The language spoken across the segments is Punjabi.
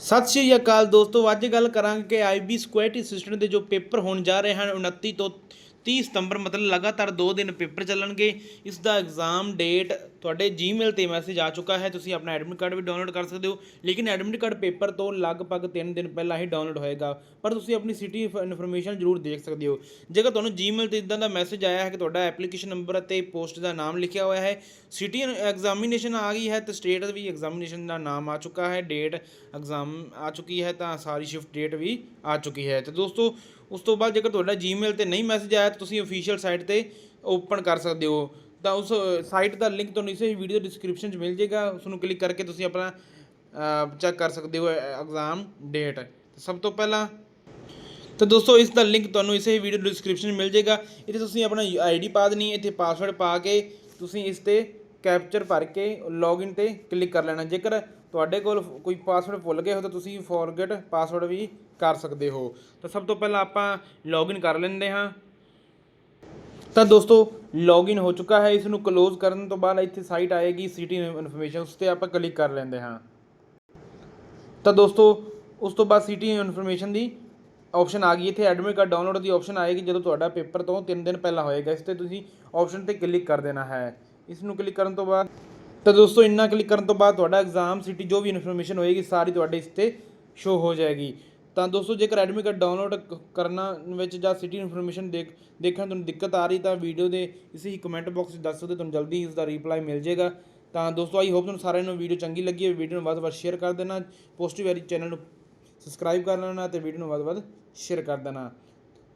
ਸਤਿ ਸ਼੍ਰੀ ਅਕਾਲ ਦੋਸਤੋ, ਅੱਜ ਗੱਲ ਕਰਾਂਗੇ ਕਿ ਆਈਬੀ ਸਿਕਿਉਰਿਟੀ ਸਿਸਟਮ ਦੇ ਜੋ ਪੇਪਰ ਹੋਣ ਜਾ ਰਹੇ ਹਨ 29 ਤੋਂ 30 ਸਤੰਬਰ, ਮਤਲਬ ਲਗਾਤਾਰ 2 ਦਿਨ ਪੇਪਰ ਚੱਲਣਗੇ। ਇਸ ਦਾ ਐਗਜ਼ਾਮ ਡੇਟ ਤੁਹਾਡੇ ਜੀਮੇਲ ਤੇ ਮੈਸੇਜ ਆ ਚੁੱਕਾ ਹੈ। ਤੁਸੀਂ ਆਪਣਾ ਐਡਮਿਟ ਕਾਰਡ ਵੀ ਡਾਊਨਲੋਡ ਕਰ ਸਕਦੇ ਹੋ। ਲੇਕਿਨ ਐਡਮਿਟ ਕਾਰਡ ਪੇਪਰ ਤੋਂ ਲਗਭਗ 3 ਦਿਨ ਪਹਿਲਾਂ ਹੀ ਡਾਊਨਲੋਡ ਹੋਏਗਾ। ਪਰ ਤੁਸੀਂ ਆਪਣੀ ਸਿਟੀ ਇਨਫੋਰਮੇਸ਼ਨ ਜ਼ਰੂਰ ਦੇਖ ਸਕਦੇ ਹੋ। ਜੇਕਰ ਤੁਹਾਨੂੰ ਜੀਮੇਲ ਤੇ ਇਦਾਂ ਦਾ ਮੈਸੇਜ ਆਇਆ ਹੈ ਕਿ ਤੁਹਾਡਾ ਐਪਲੀਕੇਸ਼ਨ ਨੰਬਰ ਅਤੇ ਪੋਸਟ ਦਾ ਨਾਮ ਲਿਖਿਆ ਹੋਇਆ ਹੈ ਸਿਟੀ ਐਗਜ਼ਾਮੀਨੇਸ਼ਨ ਆ ਗਈ ਹੈ ਤੇ ਸਟੇਟ ਵੀ ਐਗਜ਼ਾਮੀਨੇਸ਼ਨ ਦਾ ਨਾਮ ਆ ਚੁੱਕਾ ਹੈ। ਡੇਟ ਐਗਜ਼ਾਮ ਆ ਚੁੱਕੀ ਹੈ ਤਾਂ ਸਾਰੀ ਸ਼ਿਫਟ ਡੇਟ ਵੀ ਆ ਚੁੱਕੀ ਹੈ। ਤੇ ਦੋਸਤੋ, ਉਸ ਤੋਂ ਬਾਅਦ ਜੇਕਰ ਤੁਹਾਡਾ ਜੀਮੇਲ ਤੇ ਨਹੀਂ ਮੈਸੇਜ ਆਇਆ ਤਾਂ ਤੁਸੀਂ ਅਫੀਸ਼ੀਅਲ ਸਾਈਟ ਤੇ ਓਪਨ ਕਰ ਸਕਦੇ ਹੋ। ਤਾਂ ਉਸ ਸਾਈਟ ਦਾ ਲਿੰਕ ਤੁਹਾਨੂੰ ਇਸੇ ਵੀਡੀਓ ਡਿਸਕ੍ਰਿਪਸ਼ਨ 'ਚ ਮਿਲ ਜਾਏਗਾ। ਉਸ ਨੂੰ ਕਲਿੱਕ ਕਰਕੇ ਤੁਸੀਂ ਆਪਣਾ ਚੈੱਕ ਕਰ ਸਕਦੇ ਹੋ ਐਗਜ਼ਾਮ ਡੇਟ ਸਭ ਤੋਂ ਪਹਿਲਾਂ, ਤਾਂ ਦੋਸਤੋ ਇਸ ਦਾ ਲਿੰਕ ਤੁਹਾਨੂੰ ਇਸੇ ਵੀਡੀਓ ਡਿਸਕ੍ਰਿਪਸ਼ਨ ਮਿਲ ਜਾਏਗਾ। ਇੱਥੇ ਤੁਸੀਂ ਆਪਣਾ ਆਈਡੀ ਪਾ ਦੇਣੀ ਇੱਥੇ ਪਾਸਵਰਡ ਪਾ ਕੇ ਤੁਸੀਂ ਇਸ ਤੇ ਕੈਪਚਰ ਭਰ ਕੇ ਲੌਗਇਨ ਤੇ ਕਲਿੱਕ ਕਰ ਲੈਣਾ। ਜੇਕਰ ਤੁਹਾਡੇ ਕੋਲ ਕੋਈ ਪਾਸਵਰਡ ਭੁੱਲ ਗਏ ਹੋ, ਤਾਂ ਤੁਸੀਂ ਫੋਰਗੇਟ ਪਾਸਵਰਡ ਵੀ ਕਰ ਸਕਦੇ ਹੋ। ਤਾਂ ਸਭ ਤੋਂ ਪਹਿਲਾਂ ਆਪਾਂ ਲੌਗਇਨ ਕਰ ਲੈਂਦੇ ਹਾਂ। ਤਾਂ ਦੋਸਤੋ ਲੌਗਇਨ ਹੋ ਚੁੱਕਾ ਹੈ। ਇਸ ਨੂੰ ਕਲੋਜ਼ ਕਰਨ ਤੋਂ ਬਾਅਦ ਇੱਥੇ ਸਾਈਟ ਆਏਗੀ ਸਿਟੀ ਇਨਫੋਰਮੇਸ਼ਨ ਉਸ ਤੇ ਆਪਾਂ ਕਲਿੱਕ ਕਰ ਲੈਂਦੇ ਹਾਂ। ਤਾਂ ਦੋਸਤੋ, ਉਸ ਤੋਂ ਬਾਅਦ ਸਿਟੀ ਇਨਫੋਰਮੇਸ਼ਨ ਦੀ ਆਪਸ਼ਨ ਆ ਗਈ। ਇੱਥੇ ਐਡਮਿਟ ਕਾਰਡ ਡਾਊਨਲੋਡ ਦੀ ਆਪਸ਼ਨ ਆਏਗੀ ਜਦੋਂ ਤੁਹਾਡਾ ਪੇਪਰ ਤੋਂ 3 ਦਿਨ ਪਹਿਲਾਂ ਹੋਏਗਾ। ਇਸ ਤੇ ਤੁਸੀਂ ਆਪਸ਼ਨ ਤੇ ਕਲਿੱਕ ਕਰ ਦੇਣਾ ਹੈ। ਇਸ ਨੂੰ ਕਲਿੱਕ ਕਰਨ ਤੋਂ ਬਾਅਦ ਤਾਂ ਦੋਸਤੋ, ਇੰਨਾ ਕਲਿੱਕ ਕਰਨ ਤੋਂ ਬਾਅਦ ਤੁਹਾਡਾ ਐਗਜ਼ਾਮ ਸਿਟੀ ਜੋ ਵੀ ਇਨਫੋਰਮੇਸ਼ਨ ਹੋਏਗੀ, ਸਾਰੀ ਤੁਹਾਡੇ ਇਸ ਤੇ ਸ਼ੋ ਹੋ ਜਾਏਗੀ। ਤਾਂ ਦੋਸਤੋ, ਜੇਕਰ ਐਡਮਿਟ ਕਾਰਡ ਡਾਊਨਲੋਡ ਕਰਨਾ ਵਿੱਚ ਜਾਂ ਸਿਟੀ ਇਨਫੋਰਮੇਸ਼ਨ ਦੇਖ, ਦੇਖਣ ਤੁਹਾਨੂੰ ਦਿੱਕਤ ਆ ਰਹੀ, ਤਾਂ ਵੀਡੀਓ ਦੇ ਇਸੇ ਹੀ ਕਮੈਂਟ ਬਾਕਸ ਵਿੱਚ ਦੱਸੋ ਸਕਦੇ ਤੁਹਾਨੂੰ ਜਲਦੀ ਇਸ ਦਾ ਰਿਪਲਾਈ ਮਿਲ ਜਾਏਗਾ। ਤਾਂ ਦੋਸਤੋ ਆਈ ਹੋਪ ਤੁਹਾਨੂੰ ਸਾਰਿਆਂ ਨੂੰ ਵੀਡੀਓ ਚੰਗੀ ਲੱਗੀ ਹੈ ਵੀਡੀਓ ਨੂੰ ਵੱਧ ਵੱਧ ਸ਼ੇਅਰ ਕਰ ਦੇਣਾ ਪੋਜ਼ਿਟਿਵ ਵੈਰੀ ਚੈਨਲ ਨੂੰ ਸਬਸਕ੍ਰਾਈਬ ਕਰ ਲੈਣਾ ਤੇ ਵੀਡੀਓ ਨੂੰ ਵੱਧ ਵੱਧ ਸ਼ੇਅਰ ਕਰ ਦੇਣਾ।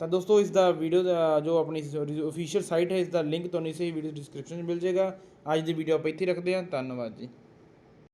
ਤਾਂ ਦੋਸਤੋ ਇਸ ਦਾ ਵੀਡੀਓ ਦਾ, ਜੋ ਆਪਣੀ ਅਫੀਸ਼ੀਅਲ ਸਾਈਟ ਹੈ ਇਸ ਦਾ ਲਿੰਕ ਤੁਹਾਨੂੰ ਇਸੇ ਵੀਡੀਓ ਡਿਸਕ੍ਰਿਪਸ਼ਨ 'ਚ ਮਿਲ ਜਾਏਗਾ। ਅੱਜ ਦੀ ਵੀਡੀਓ ਆਪਾਂ ਇੱਥੇ ਹੀ ਰੱਖਦੇ ਹਾਂ। ਧੰਨਵਾਦ ਜੀ।